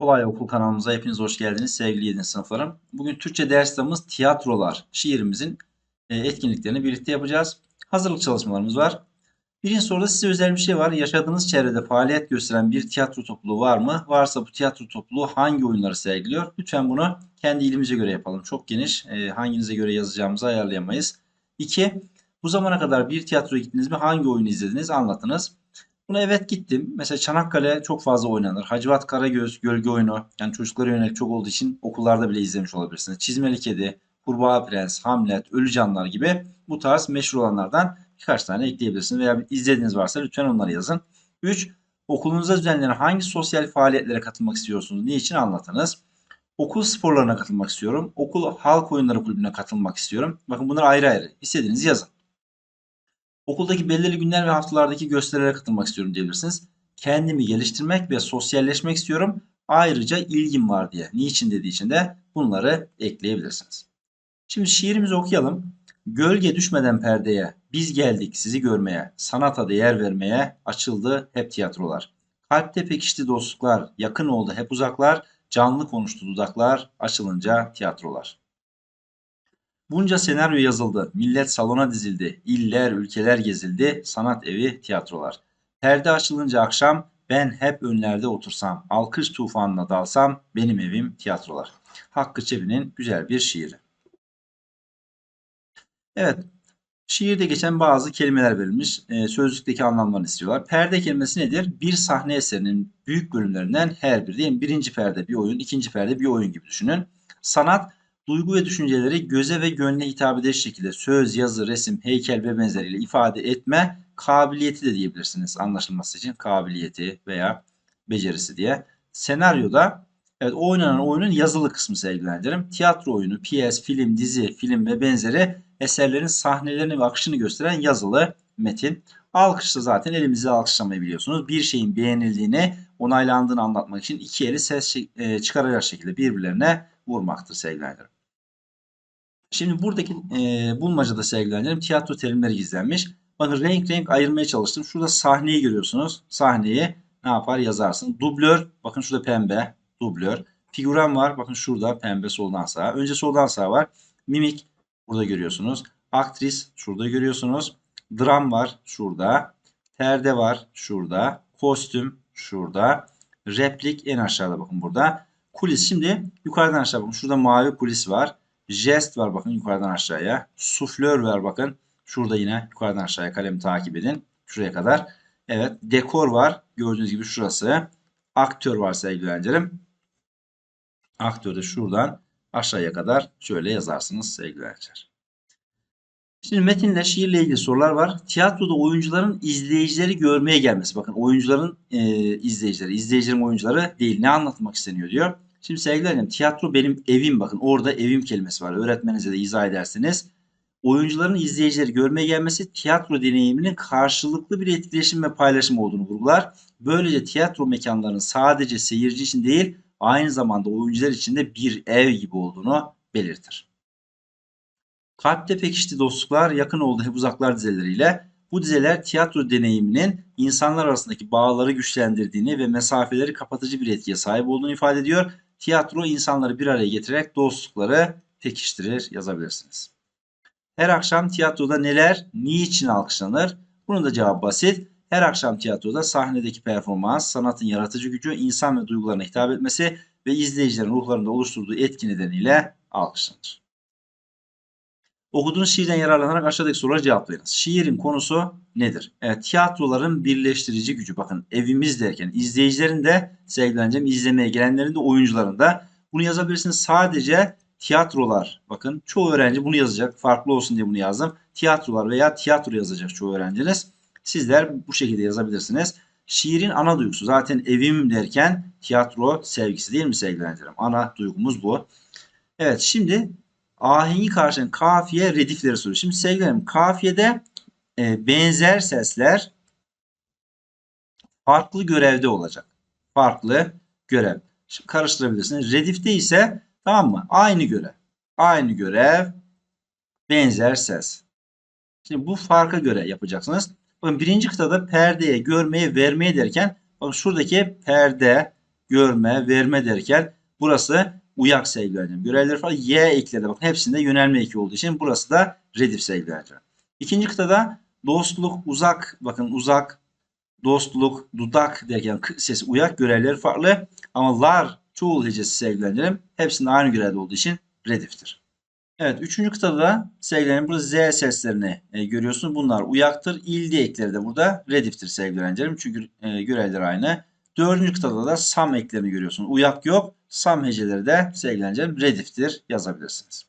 Kolay Okul kanalımıza hepiniz hoş geldiniz sevgili 7. sınıflarım. Bugün Türkçe ders kitabımız tiyatrolar şiirimizin e, etkinliklerini birlikte yapacağız. Hazırlık çalışmalarımız var. Birinci soruda size özel bir şey var. Yaşadığınız çevrede faaliyet gösteren bir tiyatro topluluğu var mı? Varsa bu tiyatro topluluğu hangi oyunları sergiliyor? Lütfen bunu kendi ilimize göre yapalım. Çok geniş. E, hanginize göre yazacağımızı ayarlayamayız. 2. Bu zamana kadar bir tiyatroya gittiniz mi? Hangi oyunu izlediniz? Anlatınız. Buna evet gittim. Mesela Çanakkale çok fazla oynanır. Hacivat Karagöz, Gölge Oyunu. Yani çocuklara yönelik çok olduğu için okullarda bile izlemiş olabilirsiniz. Çizmeli Kedi, Kurbağa Prens, Hamlet, Ölü Canlar gibi bu tarz meşhur olanlardan birkaç tane ekleyebilirsiniz. Veya izlediğiniz varsa lütfen onları yazın. 3. Okulunuzda düzenlenen hangi sosyal faaliyetlere katılmak istiyorsunuz? Niçin anlatınız? Okul sporlarına katılmak istiyorum. Okul halk oyunları kulübüne katılmak istiyorum. Bakın bunlar ayrı ayrı. İstediğinizi yazın. Okuldaki belirli günler ve haftalardaki gösterilere katılmak istiyorum diyebilirsiniz. Kendimi geliştirmek ve sosyalleşmek istiyorum. Ayrıca ilgim var diye. Niçin dediği için de bunları ekleyebilirsiniz. Şimdi şiirimizi okuyalım. Gölge düşmeden perdeye, biz geldik sizi görmeye, sanata değer vermeye, açıldı hep tiyatrolar. Kalpte pekişti dostluklar, yakın oldu hep uzaklar, canlı konuştu dudaklar, açılınca tiyatrolar. Bunca senaryo yazıldı, millet salona dizildi, iller, ülkeler gezildi, sanat evi, tiyatrolar. Perde açılınca akşam ben hep önlerde otursam, alkış tufanına dalsam benim evim tiyatrolar. Hakkı Çebi'nin güzel bir şiiri. Evet, şiirde geçen bazı kelimeler verilmiş. E, sözlükteki anlamlarını istiyorlar. Perde kelimesi nedir? Bir sahne eserinin büyük bölümlerinden her biri. Diyelim birinci perde bir oyun, ikinci perde bir oyun gibi düşünün. Sanat duygu ve düşünceleri göze ve gönle hitap edecek şekilde söz, yazı, resim, heykel ve benzeriyle ifade etme kabiliyeti de diyebilirsiniz anlaşılması için kabiliyeti veya becerisi diye. Senaryoda evet oynanan oyunun yazılı kısmı sevgilendirim. Tiyatro oyunu, piyes, film, dizi, film ve benzeri eserlerin sahnelerini ve akışını gösteren yazılı metin. Alkışta zaten elimizle alkışlamayı biliyorsunuz. Bir şeyin beğenildiğini, onaylandığını anlatmak için iki eli ses e, çıkaracak şekilde birbirlerine vurmaktır sevgilendirim. Şimdi buradaki e, bulmacada sevgilendirim tiyatro terimleri gizlenmiş. Bakın renk renk ayırmaya çalıştım. Şurada sahneyi görüyorsunuz. Sahneyi ne yapar yazarsın. Dublör bakın şurada pembe dublör. Figüran var bakın şurada pembe soldan sağa. Önce soldan sağa var. Mimik burada görüyorsunuz. Aktris şurada görüyorsunuz. Dram var şurada. Perde var şurada. Kostüm şurada. Replik en aşağıda bakın burada. Kulis şimdi yukarıdan aşağı bakın. Şurada mavi kulis var. Jest var bakın yukarıdan aşağıya. Suflör var bakın. Şurada yine yukarıdan aşağıya kalemi takip edin. Şuraya kadar. Evet dekor var. Gördüğünüz gibi şurası. Aktör var sevgili öğrencilerim. Aktör de şuradan aşağıya kadar şöyle yazarsınız sevgili öğrenciler. Şimdi metinle şiirle ilgili sorular var. Tiyatroda oyuncuların izleyicileri görmeye gelmesi. Bakın oyuncuların e, izleyicileri, izleyicilerin oyuncuları değil. Ne anlatmak isteniyor diyor. Şimdi sevgili öğrencim tiyatro benim evim bakın. Orada evim kelimesi var. Öğretmenize de izah edersiniz. Oyuncuların izleyicileri görmeye gelmesi tiyatro deneyiminin karşılıklı bir etkileşim ve paylaşım olduğunu vurgular. Böylece tiyatro mekanlarının sadece seyirci için değil aynı zamanda oyuncular için de bir ev gibi olduğunu belirtir. Kalpte pekişti dostluklar, yakın oldu hep uzaklar dizeleriyle. Bu dizeler tiyatro deneyiminin insanlar arasındaki bağları güçlendirdiğini ve mesafeleri kapatıcı bir etkiye sahip olduğunu ifade ediyor. Tiyatro insanları bir araya getirerek dostlukları pekiştirir yazabilirsiniz. Her akşam tiyatroda neler, niçin alkışlanır? Bunun da cevabı basit. Her akşam tiyatroda sahnedeki performans, sanatın yaratıcı gücü, insan ve duygularına hitap etmesi ve izleyicilerin ruhlarında oluşturduğu etki nedeniyle alkışlanır. Okuduğunuz şiirden yararlanarak aşağıdaki soruları cevaplayınız. Şiirin konusu nedir? Evet, tiyatroların birleştirici gücü. Bakın evimiz derken izleyicilerin de sevgileneceğim izlemeye gelenlerin de oyuncuların da bunu yazabilirsiniz. Sadece tiyatrolar. Bakın çoğu öğrenci bunu yazacak. Farklı olsun diye bunu yazdım. Tiyatrolar veya tiyatro yazacak çoğu öğrenciniz. Sizler bu şekilde yazabilirsiniz. Şiirin ana duygusu zaten evim derken tiyatro sevgisi değil mi sevgili? Ana duygumuz bu. Evet şimdi ahengi karşılayan kafiye redifleri soruyor. Şimdi sevgilerim kafiyede e, benzer sesler farklı görevde olacak. Farklı görev. Şimdi karıştırabilirsiniz. Redifte ise tamam mı? Aynı görev. Aynı görev benzer ses. Şimdi bu farka göre yapacaksınız. Bakın birinci kıtada perdeye, görmeye, vermeye derken bakın şuradaki perde, görme, verme derken burası uyak sevgili öğrencim. Görevleri falan Y ekleri bakın hepsinde yönelme eki olduğu için burası da redif sevgili öğrencim. İkinci kıtada dostluk, uzak bakın uzak, dostluk, dudak derken k sesi uyak görevleri farklı ama lar çoğul hecesi sevgili öğrencim hepsinde aynı görevde olduğu için rediftir. Evet, üçüncü kıtada da sevgilerim burada Z seslerini e, görüyorsunuz. Bunlar uyaktır. İldi ekleri de burada rediftir sevgili öğrencilerim. Çünkü e, görevleri aynı. Dördüncü kıtada da sam eklerini görüyorsunuz. Uyak yok. Sam heceleri de sevgili öğrencilerim rediftir yazabilirsiniz.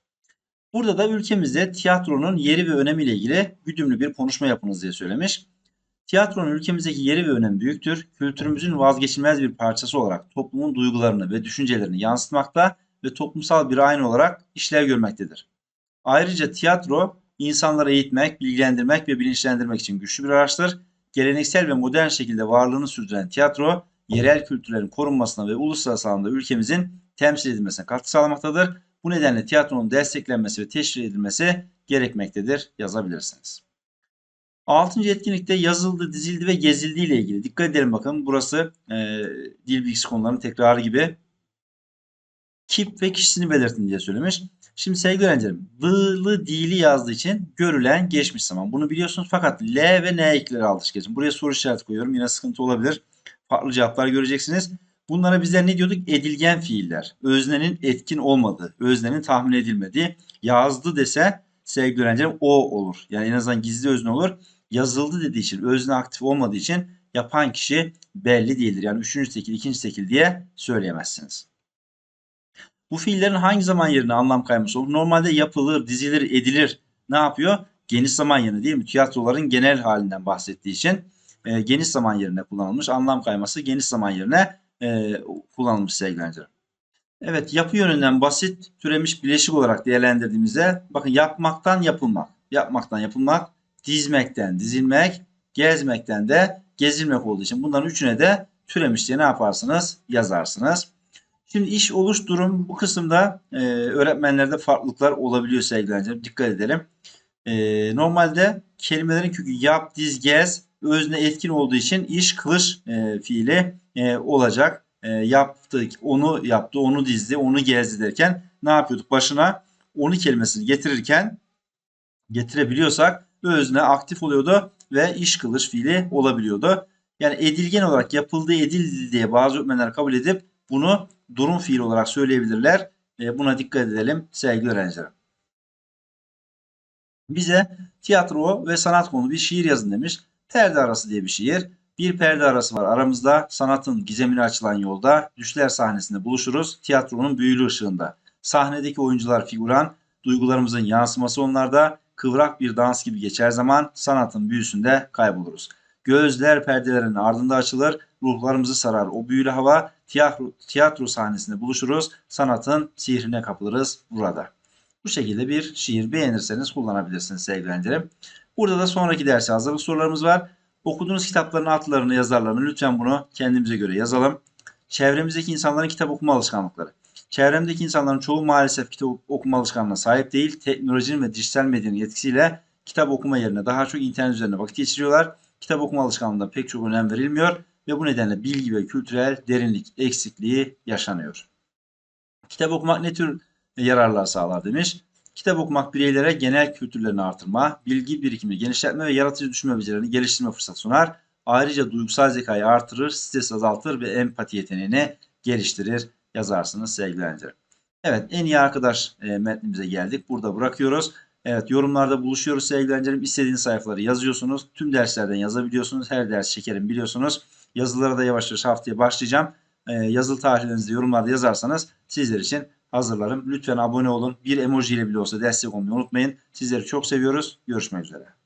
Burada da ülkemizde tiyatronun yeri ve önemiyle ilgili güdümlü bir konuşma yapınız diye söylemiş. Tiyatronun ülkemizdeki yeri ve önemi büyüktür. Kültürümüzün vazgeçilmez bir parçası olarak toplumun duygularını ve düşüncelerini yansıtmakta ve toplumsal bir ayna olarak işlev görmektedir. Ayrıca tiyatro insanları eğitmek, bilgilendirmek ve bilinçlendirmek için güçlü bir araçtır. Geleneksel ve modern şekilde varlığını sürdüren tiyatro, yerel kültürlerin korunmasına ve uluslararası alanda ülkemizin temsil edilmesine katkı sağlamaktadır. Bu nedenle tiyatronun desteklenmesi ve teşvik edilmesi gerekmektedir yazabilirsiniz. Altıncı etkinlikte yazıldı, dizildi ve gezildi ile ilgili. Dikkat edelim bakın burası e, dil bilgisi konularının tekrarı gibi kip ve kişisini belirtin diye söylemiş. Şimdi sevgili öğrencilerim, lılı dili yazdığı için görülen geçmiş zaman. Bunu biliyorsunuz fakat L ve N ekleri aldık geçin. Buraya soru işareti koyuyorum. Yine sıkıntı olabilir. Farklı cevaplar göreceksiniz. Bunlara bizler ne diyorduk? Edilgen fiiller. Öznenin etkin olmadığı, öznenin tahmin edilmediği. Yazdı dese sevgili öğrencilerim o olur. Yani en azından gizli özne olur. Yazıldı dediği için, özne aktif olmadığı için yapan kişi belli değildir. Yani üçüncü tekil, ikinci tekil diye söyleyemezsiniz. Bu fiillerin hangi zaman yerine anlam kayması olur? Normalde yapılır, dizilir, edilir. Ne yapıyor? Geniş zaman yerine değil mi? Tiyatroların genel halinden bahsettiği için e, geniş zaman yerine kullanılmış. Anlam kayması geniş zaman yerine e, kullanılmış sevgili Evet yapı yönünden basit türemiş bileşik olarak değerlendirdiğimizde bakın yapmaktan yapılmak, yapmaktan yapılmak, dizmekten dizilmek, gezmekten de gezilmek olduğu için bunların üçüne de türemiş diye ne yaparsınız? Yazarsınız. Şimdi iş oluş durum bu kısımda e, öğretmenlerde farklılıklar olabiliyor sevgili. Dikkat edelim. E, normalde kelimelerin kökü yap, diz, gez özne etkin olduğu için iş kılış e, fiili e, olacak. E, yaptı, onu yaptı, onu dizdi, onu gezdi derken ne yapıyorduk? Başına onu kelimesini getirirken getirebiliyorsak özne aktif oluyordu ve iş kılış fiili olabiliyordu. Yani edilgen olarak yapıldığı edildi diye bazı öğretmenler kabul edip bunu durum fiil olarak söyleyebilirler. E, buna dikkat edelim sevgili öğrencilerim. Bize tiyatro ve sanat konu bir şiir yazın demiş. Perde arası diye bir şiir. Bir perde arası var aramızda. Sanatın gizemini açılan yolda. Düşler sahnesinde buluşuruz. Tiyatronun büyülü ışığında. Sahnedeki oyuncular figüran. Duygularımızın yansıması onlarda. Kıvrak bir dans gibi geçer zaman sanatın büyüsünde kayboluruz. Gözler perdelerin ardında açılır, ruhlarımızı sarar o büyülü hava, tiyatro, tiyatro sahnesinde buluşuruz, sanatın sihrine kapılırız burada. Bu şekilde bir şiir beğenirseniz kullanabilirsiniz sevgili. Burada da sonraki derse hazırlık sorularımız var. Okuduğunuz kitapların adlarını, yazarlarını lütfen bunu kendimize göre yazalım. Çevremizdeki insanların kitap okuma alışkanlıkları. Çevremdeki insanların çoğu maalesef kitap okuma alışkanlığına sahip değil. Teknolojinin ve dijital medyanın etkisiyle kitap okuma yerine daha çok internet üzerinde vakit geçiriyorlar. Kitap okuma alışkanlığında pek çok önem verilmiyor ve bu nedenle bilgi ve kültürel derinlik eksikliği yaşanıyor. Kitap okumak ne tür yararlar sağlar demiş. Kitap okumak bireylere genel kültürlerini artırma, bilgi birikimini genişletme ve yaratıcı düşünme becerilerini geliştirme fırsatı sunar. Ayrıca duygusal zekayı artırır, stres azaltır ve empati yeteneğini geliştirir yazarsınız sevgili. Evet en iyi arkadaş e, metnimize geldik. Burada bırakıyoruz. Evet yorumlarda buluşuyoruz sevgili öğrencilerim. İstediğiniz sayfaları yazıyorsunuz. Tüm derslerden yazabiliyorsunuz. Her ders çekerim biliyorsunuz. Yazılara da yavaş yavaş haftaya başlayacağım. Ee, yazılı tarihlerinizi yorumlarda yazarsanız sizler için hazırlarım. Lütfen abone olun. Bir emoji ile bile olsa destek olmayı unutmayın. Sizleri çok seviyoruz. Görüşmek üzere.